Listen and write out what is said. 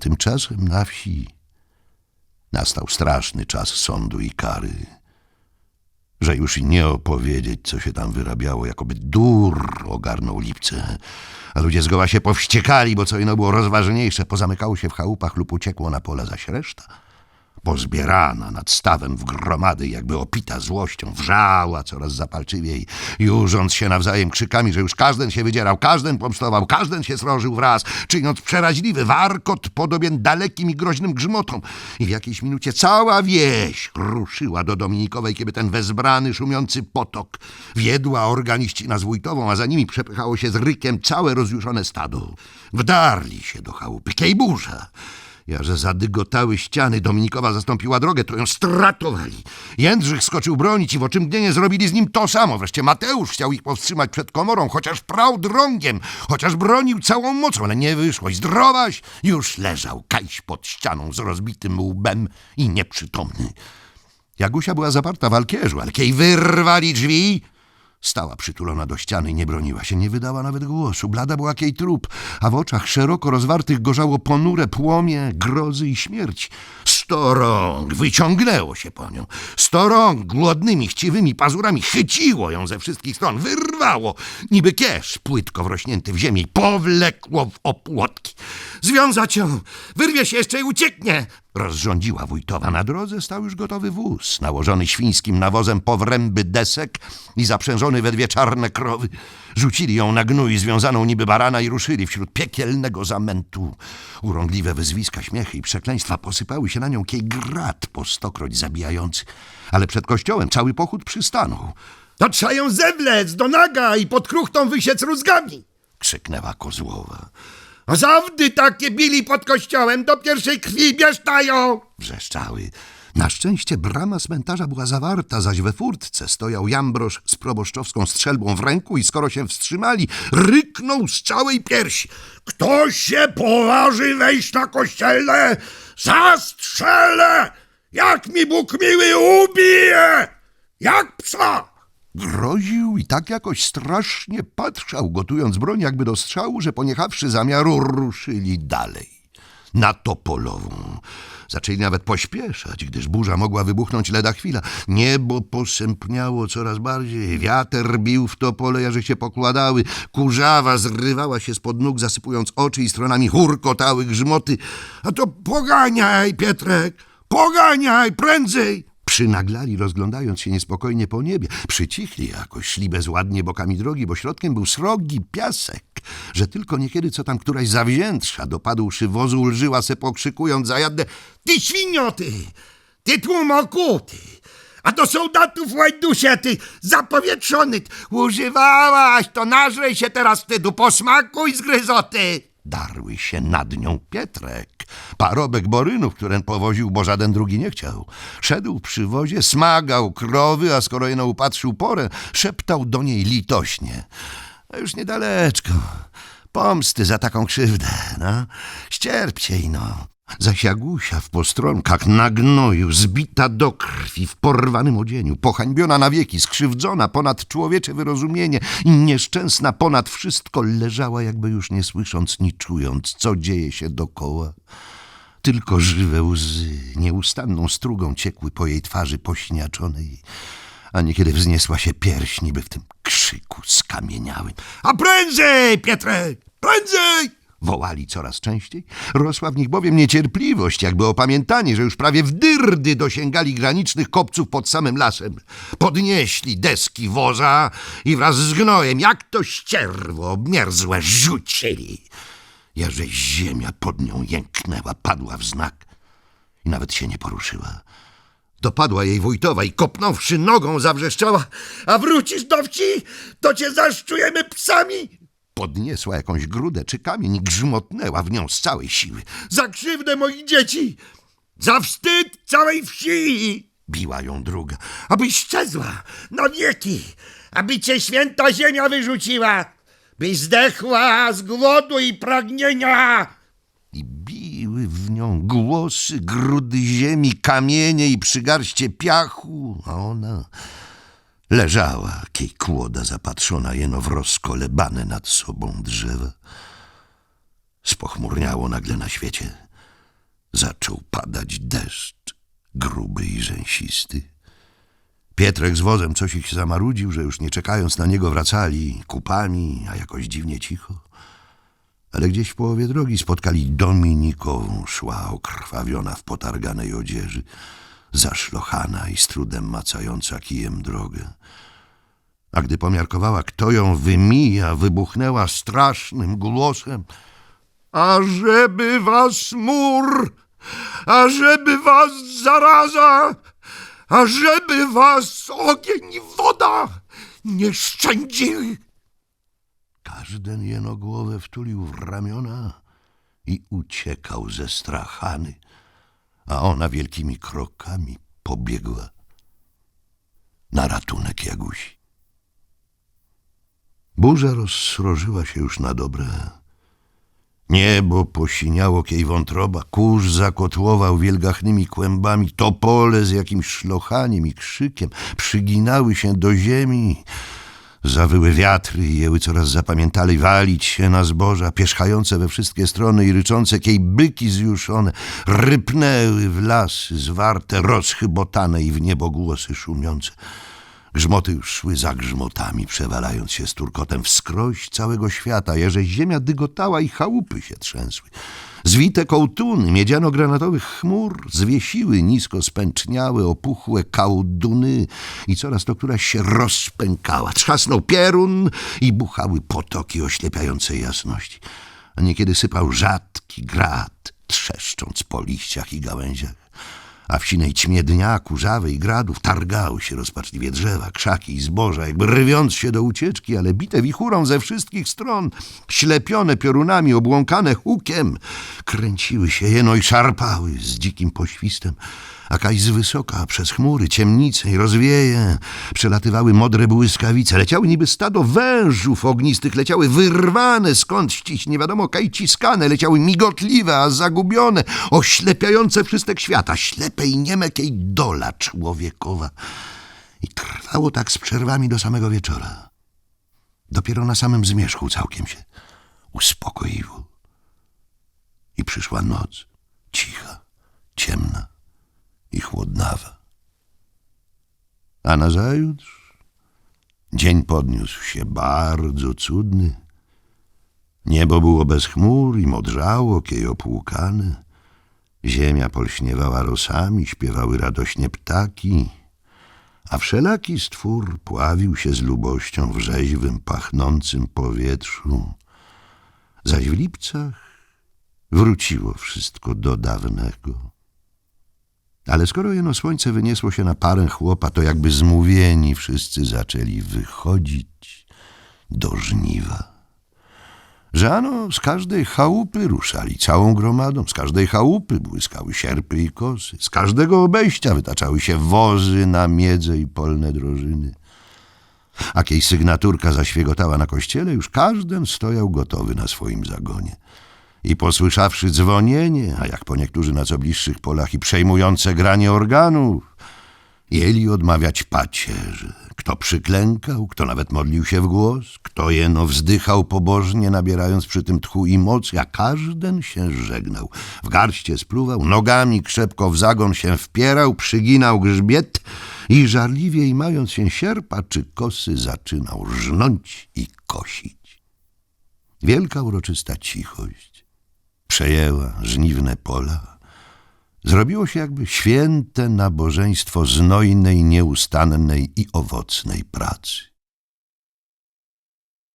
tymczasem na wsi nastał straszny czas sądu i kary. Że już i nie opowiedzieć, co się tam wyrabiało, jakoby dur ogarnął lipce. A ludzie zgoła się powściekali, bo co ino było rozważniejsze, pozamykało się w chałupach lub uciekło na pola, zaś reszta pozbierana nad stawem w gromady, jakby opita złością, wrzała coraz zapalczywiej, jurząc się nawzajem krzykami, że już każden się wydzierał, każden pomstował, każden się srożył wraz, czyniąc przeraźliwy warkot podobien dalekim i groźnym grzmotom. I w jakiejś minucie cała wieś ruszyła do Dominikowej, kiedy ten wezbrany, szumiący potok wiedła organiścina z wójtową, a za nimi przepychało się z rykiem całe rozjuszone stado. Wdarli się do chałupy, kiej burza. Ja, że zadygotały ściany, Dominikowa zastąpiła drogę, to ją stratowali. Jędrzych skoczył bronić i w oczymgnienie zrobili z nim to samo. Wreszcie Mateusz chciał ich powstrzymać przed komorą, chociaż prał drągiem, chociaż bronił całą mocą, ale nie wyszło. I zdrowaś już leżał, kajś pod ścianą z rozbitym łbem i nieprzytomny. Jagusia była zaparta w alkierzu, ale kiej wyrwali drzwi, Stała przytulona do ściany nie broniła się, nie wydała nawet głosu. Blada była jak jej trup, a w oczach szeroko rozwartych gorzało ponure płomie grozy i śmierci. Sto rąk wyciągnęło się po nią. Sto rąk głodnymi, chciwymi pazurami chyciło ją ze wszystkich stron, wyrwało, niby kiesz płytko wrośnięty w ziemi, powlekło w opłotki. Związać ją, wyrwie się jeszcze i ucieknie, rozrządziła wójtowa. Na drodze stał już gotowy wóz, nałożony świńskim nawozem powręby desek i zaprzężony we dwie czarne krowy. Rzucili ją na gnój związaną niby barana i ruszyli wśród piekielnego zamętu. Urągliwe wyzwiska, śmiechy i przekleństwa posypały się na nią kiej grat po stokroć zabijający. Ale przed kościołem cały pochód przystanął. To trzeba ją zewlec do naga i pod kruchtą wysiec rózgami. Krzyknęła Kozłowa. A zawdy takie bili pod kościołem, do pierwszej krwi biesztają. Wrzeszczały. Na szczęście brama cmentarza była zawarta, zaś we furtce stojał Jambrosz z proboszczowską strzelbą w ręku i skoro się wstrzymali, ryknął z całej piersi. Kto się poważy wejść na kościelne, zastrzelę, jak mi Bóg miły ubije, jak psa. Groził i tak jakoś strasznie patrzał, gotując broń jakby do strzału, że poniechawszy zamiaru, ruszyli dalej. Na Topolową. Zaczęli nawet pośpieszać, gdyż burza mogła wybuchnąć leda chwila. Niebo posępniało coraz bardziej, wiatr bił w topole, że się pokładały, kurzawa zrywała się spod nóg, zasypując oczy i stronami hurkotały grzmoty. A to poganiaj, Pietrek, poganiaj, prędzej. Przynaglali, rozglądając się niespokojnie po niebie. Przycichli jakoś, szli bezładnie bokami drogi, bo środkiem był srogi piasek, że tylko niekiedy co tam któraś zawziętsza, dopadłszy wozu, ulżyła se pokrzykując zajadne Ty świnioty, ty tłumoku, ty. A do soldatów łajdusie, ty zapowietrzony, używałaś, to nażrej się teraz wstydu, posmakuj z gryzoty. Darły się nad nią Pietrek, parobek Borynów, którym powoził, bo żaden drugi nie chciał. Szedł przy wozie, smagał krowy, a skoro jeno upatrzył porę, szeptał do niej litośnie. A już niedaleczko, pomsty za taką krzywdę, no. Ścierpcie ino. Zaś Jagusia w postronkach na gnoju, zbita do krwi, w porwanym odzieniu, pohańbiona na wieki, skrzywdzona ponad człowiecze wyrozumienie i nieszczęsna ponad wszystko, leżała jakby już nie słysząc ni czując, co dzieje się dokoła. Tylko żywe łzy nieustanną strugą ciekły po jej twarzy pośniaczonej, a niekiedy wzniesła się pierś niby w tym krzyku skamieniałym. A prędzej, Pietrek, prędzej! Wołali coraz częściej. Rosła w nich bowiem niecierpliwość, jakby opamiętanie, że już prawie w dyrdy dosięgali granicznych kopców pod samym lasem. Podnieśli deski woza i wraz z gnojem, jak to ścierwo obmierzłe, rzucili. Jarze ziemia pod nią jęknęła, padła w znak i nawet się nie poruszyła. Dopadła jej wójtowa i kopnąwszy nogą zawrzeszczała. A wrócisz do wsi, to cię zaszczujemy psami. Podniesła jakąś grudę czy kamień i grzmotnęła w nią z całej siły. Za krzywdę moich dzieci, za wstyd całej wsi. Biła ją druga. Abyś szczezła na wieki, aby cię święta ziemia wyrzuciła, byś zdechła z głodu i pragnienia. I biły w nią głosy, grudy ziemi, kamienie i przygarście piachu, a ona leżała, kiej kłoda zapatrzona jeno w rozkolebane nad sobą drzewa. Spochmurniało nagle na świecie. zaczął padać deszcz, gruby i rzęsisty. Pietrek z wozem coś ich zamarudził, że już nie czekając na niego wracali kupami, a jakoś dziwnie cicho. Ale gdzieś w połowie drogi spotkali Dominikową, szła okrwawiona w potarganej odzieży, zaszlochana i z trudem macająca kijem drogę. A gdy pomiarkowała, kto ją wymija, wybuchnęła strasznym głosem. Ażeby was mur, ażeby was zaraza, ażeby was ogień i woda nie szczędzili. Każden jeno głowę wtulił w ramiona i uciekał ze strachany, a ona wielkimi krokami pobiegła na ratunek Jagusi. Burza rozsrożyła się już na dobre. Niebo posiniało kiej wątroba, kurz zakotłował wielgachnymi kłębami, topole z jakimś szlochaniem i krzykiem przyginały się do ziemi. Zawyły wiatry i jęły coraz zapamiętali walić się na zboża, pierzchające we wszystkie strony i ryczące kiej byki zjuszone, rypnęły w lasy zwarte, rozchybotane i w niebo głosy szumiące. Grzmoty już szły za grzmotami, przewalając się z turkotem wskroś całego świata, jeże ziemia dygotała i chałupy się trzęsły. Zwite kołtuny miedziano-granatowych chmur zwiesiły nisko spęczniałe, opuchłe kałduny i coraz to któraś się rozpękała. Trzasnął pierun i buchały potoki oślepiającej jasności. A niekiedy sypał rzadki grad, trzeszcząc po liściach i gałęziach a w sinej ćmie dnia, kurzawej gradów targały się rozpaczliwie drzewa, krzaki i zboża, jakby rywiąc się do ucieczki, ale bite wichurą ze wszystkich stron, ślepione piorunami, obłąkane hukiem, kręciły się jeno i szarpały z dzikim poświstem, a kaś z wysoka przez chmury, ciemnice i rozwieje przelatywały modre błyskawice, leciały niby stado wężów ognistych, leciały wyrwane skądś nie wiadomo kaj ciskane, leciały migotliwe, a zagubione, oślepiające wszystek świata, ślepe i nieme dola człowiekowa. I trwało tak z przerwami do samego wieczora. Dopiero na samym zmierzchu całkiem się uspokoiło. I przyszła noc, cicha, ciemna chłodnawa. A nazajutrz dzień podniósł się bardzo cudny. Niebo było bez chmur i modrzało, kiej opłukane. Ziemia polśniewała rosami, śpiewały radośnie ptaki, a wszelaki stwór pławił się z lubością w rzeźwym, pachnącym powietrzu. Zaś w lipcach wróciło wszystko do dawnego. Ale skoro jeno słońce wyniesło się na parę chłopa, to jakby zmówieni wszyscy zaczęli wychodzić do żniwa. Że ano z każdej chałupy ruszali całą gromadą, z każdej chałupy błyskały sierpy i kosy, z każdego obejścia wytaczały się wozy na miedze i polne drożyny. A kiej sygnaturka zaświegotała na kościele, już każden stojał gotowy na swoim zagonie. I posłyszawszy dzwonienie, a jak po niektórzy na co bliższych polach i przejmujące granie organów, jeli odmawiać pacierze. Kto przyklękał, kto nawet modlił się w głos, kto jeno wzdychał pobożnie, nabierając przy tym tchu i moc, a każden się żegnał. W garście spluwał, nogami krzepko w zagon się wpierał, przyginał grzbiet i żarliwiej mając się sierpa czy kosy zaczynał rżnąć i kosić. Wielka uroczysta cichość przejęła żniwne pola. Zrobiło się jakby święte nabożeństwo znojnej, nieustannej i owocnej pracy.